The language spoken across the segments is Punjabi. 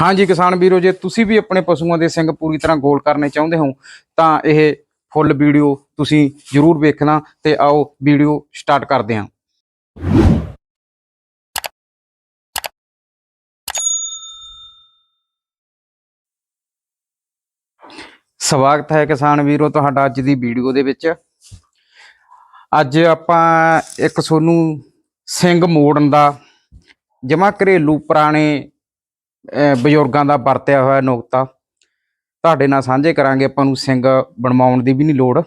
ਹਾਂਜੀ ਕਿਸਾਨ ਵੀਰੋ, ਜੇ ਤੁਸੀਂ ਵੀ ਆਪਣੇ ਪਸ਼ੂਆਂ ਦੇ ਸਿੰਘ ਪੂਰੀ ਤਰ੍ਹਾਂ ਗੋਲ ਕਰਨੇ ਚਾਹੁੰਦੇ ਹੋ, ਤਾਂ ਇਹ ਫੁੱਲ ਵੀਡੀਓ ਤੁਸੀਂ ਜਰੂਰ ਵੇਖਣਾ ਤੇ ਆਓ ਵੀਡੀਓ ਸਟਾਰਟ ਕਰਦੇ ਹਾਂ। ਸਵਾਗਤ ਹੈ ਕਿਸਾਨ ਵੀਰੋ ਤੁਹਾਡਾ ਅੱਜ ਦੀ ਵੀਡੀਓ ਦੇ ਵਿੱਚ। ਅੱਜ ਆਪਾਂ ਇੱਕ ਸੋਨੂੰ ਸਿੰਘ ਮੋੜਨ ਦਾ ਜਮਾ ਘਰੇਲੂ ਪੁਰਾਣੇ ਬਜ਼ੁਰਗਾਂ ਦਾ ਵਰਤਿਆ ਹੋਇਆ ਨੁਕਤਾ। ਤੁਹਾਡੇ ਨਾਲ ਸਾਂਝੇ ਕਰਾਂਗੇ, ਆਪਾਂ ਨੂੰ ਸਿੰਘ ਬਣਵਾਉਣ ਦੀ ਵੀ ਨਹੀਂ ਲੋੜ।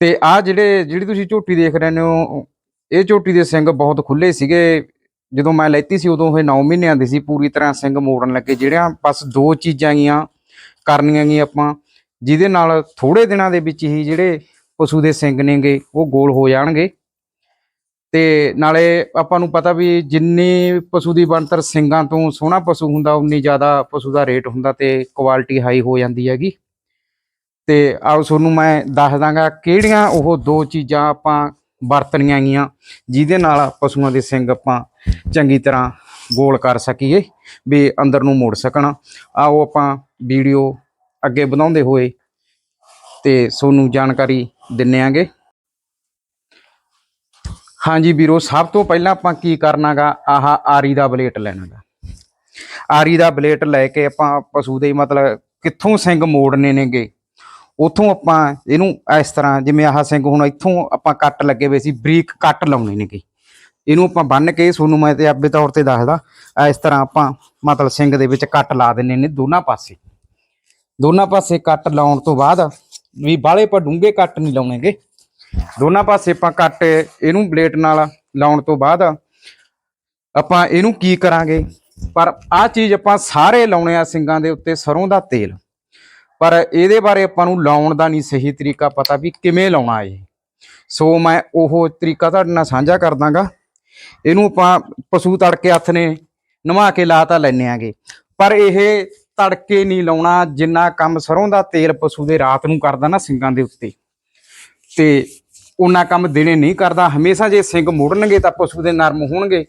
ਤੇ ਆ ਜਿਹੜੇ, ਜਿਹੜੀ ਤੁਸੀਂ ਝੋਟੀ ਦੇਖ ਰਹੇ ਹੋ ਇਹ ਝੋਟੀ ਦੇ ਸਿੰਘ ਬਹੁਤ ਖੁੱਲੇ ਸੀਗੇ। ਜਦੋਂ ਮੈਂ ਲੈਤੀ ਸੀ, ਉਦੋਂ ਇਹ 9 ਮਹੀਨਿਆਂ ਦੀ ਸੀ। ਪੂਰੀ ਤਰ੍ਹਾਂ ਸਿੰਘ ਮੋੜਨ ਲੱਗੇ। ਜਿਹੜਿਆਂ ਬਸ ਦੋ ਚੀਜ਼ਾਂ ਗੀਆਂ ਕਰਨੀਆਂ ਗੀਆਂ ਆਪਾਂ, ਜਿਹਦੇ ਨਾਲ ਥੋੜੇ ਦਿਨਾਂ ਦੇ ਵਿੱਚ ਹੀ ਜਿਹੜੇ ਪਸ਼ੂ ਦੇ ਸਿੰਘ ਨੇਗੇ, ਉਹ ਗੋਲ ਹੋ ਜਾਣਗੇ। ਤੇ ਨਾਲੇ ਆਪਾਂ ਨੂੰ ਪਤਾ ਵੀ ਜਿੰਨੀ ਪਸ਼ੂ ਦੀ ਬਣਤਰ ਸਿੰਘਾਂ ਤੋਂ ਸੋਹਣਾ ਪਸ਼ੂ ਹੁੰਦਾ, ਉਨੀ ਜ਼ਿਆਦਾ ਪਸ਼ੂ ਦਾ ਰੇਟ ਹੁੰਦਾ ਤੇ ਕੁਆਲਿਟੀ ਹਾਈ ਹੋ ਜਾਂਦੀ ਹੈਗੀ। ਤੇ ਆਓ ਤੁਹਾਨੂੰ ਮੈਂ ਦੱਸ ਦਾਂਗਾ ਕਿਹੜੀਆਂ ਉਹ ਦੋ ਚੀਜ਼ਾਂ ਆਪਾਂ ਵਰਤਣੀਆਂ ਗੀਆਂ ਜਿਹਦੇ ਨਾਲ ਪਸ਼ੂਆਂ ਦੇ ਸਿੰਘ ਆਪਾਂ ਚੰਗੀ ਤਰ੍ਹਾਂ ਗੋਲ ਕਰ ਸਕੀਏ, ਵੀ ਅੰਦਰ ਨੂੰ ਮੋੜ ਸਕਣ। ਆਓ ਆਪਾਂ ਵੀਡੀਓ ਅੱਗੇ ਵਧਾਉਂਦੇ ਹੋਏ ਤੇ ਤੁਹਾਨੂੰ ਜਾਣਕਾਰੀ ਦਿੰਨੇ ਆਂਗੇ। ਹਾਂਜੀ ਵੀਰੋ, ਸਭ ਤੋਂ ਪਹਿਲਾਂ ਆਪਾਂ ਕੀ ਕਰਨਾਗਾ? ਆਹ ਆਰੀ ਦਾ ਬਲੇਟ ਲੈਣਾਗਾ। ਆਰੀ ਦਾ ਬਲੇਟ ਲੈ ਕੇ ਆਪਾਂ ਪਸ਼ੂ ਦੇ ਮਤਲਬ ਕਿੱਥੋਂ ਸਿੰਘ ਮੋੜਨੇ ਨੇਗੇ? ਉਥੋਂ ਆਪਾਂ ਇਹਨੂੰ ਇਸ ਤਰ੍ਹਾਂ ਜਿਵੇਂ ਆਹ ਸਿੰਘ ਹੁਣ ਇੱਥੋਂ ਆਪਾਂ ਕੱਟ ਲੱਗੇ ਹੋਏ ਸੀ, ਬਰੀਕ ਕੱਟ ਲਾਉਣੇ ਨੇਗੇ। ਇਹਨੂੰ ਆਪਾਂ ਬੰਨ ਕੇ ਸੋਨੂੰ ਮੈਂ ਤੇ ਆਪੇ ਤੌਰ ਤੇ ਦੱਸਦਾ, ਇਸ ਤਰ੍ਹਾਂ ਆਪਾਂ ਮਤਲਬ ਸਿੰਘ ਦੇ ਵਿੱਚ ਕੱਟ ਲਾ ਦਿੰਨੇ ਨੇ ਦੋਨਾਂ ਪਾਸੇ। ਦੋਨਾਂ ਪਾਸੇ ਕੱਟ ਲਾਉਣ ਤੋਂ ਬਾਅਦ ਵੀ ਬਾਹਲੇ ਪਰ ਡੂੰਘੇ ਕੱਟ ਨਹੀਂ ਲਾਉਣੇਗੇ। ਦੋਨਾਂ ਪਾਸੇ ਆਪਾਂ ਕੱਟ ਇਹਨੂੰ ਬਲੇਟ ਨਾਲ ਲਾਉਣ ਤੋਂ ਬਾਅਦ ਆਪਾਂ ਇਹਨੂੰ ਕੀ ਕਰਾਂਗੇ? ਪਰ ਆਹ ਚੀਜ਼ ਆਪਾਂ ਸਾਰੇ ਲਾਉਣੇ ਆ ਸਿੰਗਾਂ ਦੇ ਉੱਤੇ ਸਰੋਂ ਦਾ ਤੇਲ। ਪਰ ਇਹਦੇ ਬਾਰੇ ਆਪਾਂ ਨੂੰ ਲਾਉਣ ਦਾ ਨਹੀਂ ਸਹੀ ਤਰੀਕਾ ਪਤਾ ਵੀ ਕਿਵੇਂ ਲਾਉਣਾ ਇਹ। ਸੋ ਮੈਂ ਉਹ ਤਰੀਕਾ ਤੁਹਾਡੇ ਨਾਲ ਸਾਂਝਾ ਕਰ ਦਾਂਗਾ ਇਹਨੂੰ ਆਪਾਂ ਪਸ਼ੂ ਤੜਕੇ ਹੱਥ ਨੇ ਨਵਾ ਕੇ ਲਾ ਤਾਂ ਲੈਨੇ ਆਂਗੇ। ਪਰ ਇਹ ਤੜਕੇ ਨਹੀਂ ਲਾਉਣਾ ਜਿੰਨਾ ਕੰਮ ਸਰੋਂ ਦਾ ਤੇਲ ਪਸ਼ੂ ਦੇ ਰਾਤ ਨੂੰ ਕਰਦਾ ਨਾ ਸਿੰਘਾਂ ਦੇ ਉੱਤੇ। ਤੇ ਉਹਨਾਂ ਕੰਮ ਦਿਨੇ ਨਹੀਂ ਕਰਦਾ। ਹਮੇਸ਼ਾ ਜੇ ਸਿੰਘ ਮੁੜਨਗੇ ਤਾਂ ਪਸ਼ੂ ਦੇ ਨਰਮ ਹੋਣਗੇ,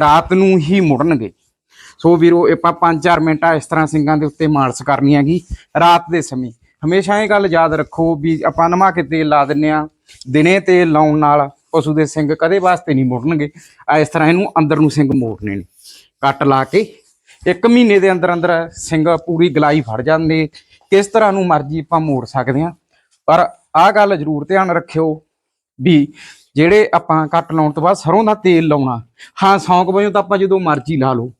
ਰਾਤ ਨੂੰ ਹੀ ਮੁੜਨਗੇ। ਸੋ ਵੀਰੋ, ਆਪਾਂ 5-4 ਮਿੰਟਾਂ ਇਸ ਤਰ੍ਹਾਂ ਸਿੰਘਾਂ ਦੇ ਉੱਤੇ ਮਾਲਸ਼ ਕਰਨੀ ਹੈਗੀ ਰਾਤ ਦੇ ਸਮੇਂ। ਹਮੇਸ਼ਾ ਇਹ ਗੱਲ ਯਾਦ ਰੱਖੋ ਵੀ ਆਪਾਂ ਨਮਾ ਕੇ ਤੇਲ ਲਾ ਦਿੰਨੇ ਆ, ਦਿਨੇ ਤੇਲ ਲਾਉਣ ਨਾਲ ਪਸ਼ੂ ਦੇ ਸਿੰਘ ਕਦੇ ਵਾਸਤੇ ਨਹੀਂ ਮੁੜਨਗੇ। ਆ ਇਸ ਤਰ੍ਹਾਂ ਇਹਨੂੰ ਅੰਦਰ ਨੂੰ ਸਿੰਘ ਮੋੜਨੇ ਨੇ। ਕੱਟ ਲਾ ਕੇ ਇੱਕ ਮਹੀਨੇ ਦੇ ਅੰਦਰ ਅੰਦਰ ਸਿੰਘ ਪੂਰੀ ਗਲਾਈ ਫੜ ਜਾਂਦੇ ਕਿਸ ਤਰ੍ਹਾਂ ਨੂੰ ਮਰਜ਼ੀ ਆਪਾਂ ਮੋੜ ਸਕਦੇ ਆ। ਪਰ ਆਹ ਗੱਲ ਜ਼ਰੂਰ ਧਿਆਨ ਰੱਖਿਓ ਵੀ ਜਿਹੜੇ ਆਪਾਂ ਕੱਟ ਲਾਉਣ ਤੋਂ ਬਾਅਦ ਸਰੋਂ ਦਾ ਤੇਲ ਲਾਉਣਾ, ਹਾਂ, ਸੌਂਕ ਵਜੋਂ ਤਾਂ ਆਪਾਂ ਜਦੋਂ ਮਰਜ਼ੀ ਲਾ ਲਓ,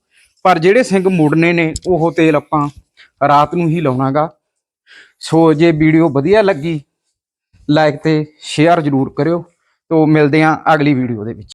ਪਰ ਜਿਹੜੇ ਸਿੰਘ ਮੁੜਨੇ ਨੇ, ਉਹ ਤੇਲ ਆਪਾਂ ਰਾਤ ਨੂੰ ਹੀ ਲਾਉਣਾਗਾ। ਸੋ ਜੇ ਵੀਡੀਓ ਵਧੀਆ ਲੱਗੀ ਲਾਈਕ ਤੇ ਸ਼ੇਅਰ ਜ਼ਰੂਰ ਕਰਿਓ। ਤੋਂ ਮਿਲਦੇ ਆਂ ਅਗਲੀ ਵੀਡੀਓ ਦੇ ਵਿੱਚ।